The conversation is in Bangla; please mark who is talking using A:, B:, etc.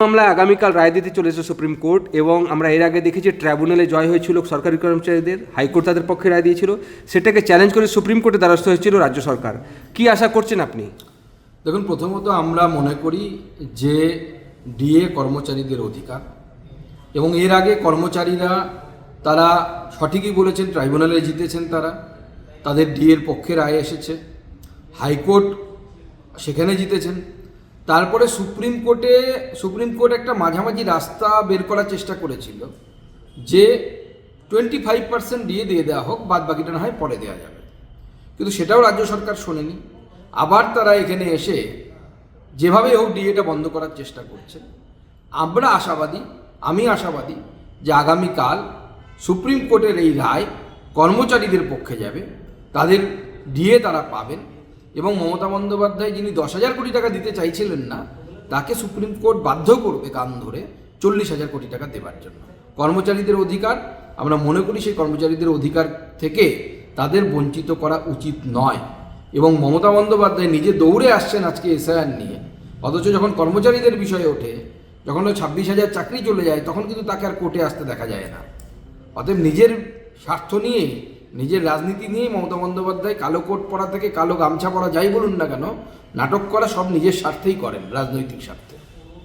A: মামলায় আগামীকাল রায় দিতে চলেছে সুপ্রিম কোর্ট এবং আমরা এর আগে দেখেছি ট্রাইব্যুনালে জয় হয়েছিল সরকারি কর্মচারীদের, হাইকোর্ট তাদের পক্ষে রায় দিয়েছিল। সেটাকে চ্যালেঞ্জ করে সুপ্রিম কোর্টে দ্বারস্থ হয়েছিল রাজ্য সরকার। কি আশা করছেন আপনি?
B: দেখুন, প্রথমত আমরা মনে করি যে ডিএ কর্মচারীদের অধিকার এবং এর আগে কর্মচারীরা তারা সঠিকই বলেছেন, ট্রাইব্যুনালে জিতেছেন তারা। তাদের ডিএর পক্ষে রায় এসেছে। হাইকোর্ট সেখানে জিতেছেন। তারপরে সুপ্রিম কোর্টে, সুপ্রিম কোর্ট একটা মাঝামাঝি রাস্তা বের করার চেষ্টা করেছিল যে টোয়েন্টি ফাইভ পার্সেন্ট ডিএ দিয়ে দেওয়া হোক, বাদ বাকিটা না হয় পরে দেওয়া যাবে। কিন্তু সেটাও রাজ্য সরকার শোনেনি। আবার তারা এখানে এসে যেভাবে হোক ডিএটা বন্ধ করার চেষ্টা করছে। আমরা আশাবাদী, আমি আশাবাদী যে আগামীকাল সুপ্রিম কোর্টের এই রায় কর্মচারীদের পক্ষে যাবে, তাদের ডিএ তারা পাবেন। এবং মমতা বন্দ্যোপাধ্যায় যিনি দশ হাজার কোটি টাকা দিতে চাইছিলেন না, তাকে সুপ্রিম কোর্ট বাধ্য করবে কান ধরে চল্লিশ হাজার কোটি টাকা দেবার জন্য। কর্মচারীদের অধিকার, আমরা মনে করি সেই কর্মচারীদের অধিকার থেকে তাদের বঞ্চিত করা উচিত নয়। এবং মমতা বন্দ্যোপাধ্যায় নিজে দৌড়ে আসছেন আজকে এসআইআর নিয়ে। অথচ যখন কর্মচারীদের বিষয়ে ওঠে, যখন ওই ছাব্বিশ হাজার চাকরি চলে যায়, তখন কিন্তু তাকে আর কোর্টে আসতে দেখা যায় না। অতএব নিজের স্বার্থ নিয়ে নিজের রাজনীতি নিয়েই মমতা বন্দ্যোপাধ্যায় কালো কোট পরা থেকে কালো গামছা পরা যাই বলুন না কেন, নাটক করা সব নিজের স্বার্থেই করেন, রাজনৈতিক স্বার্থে।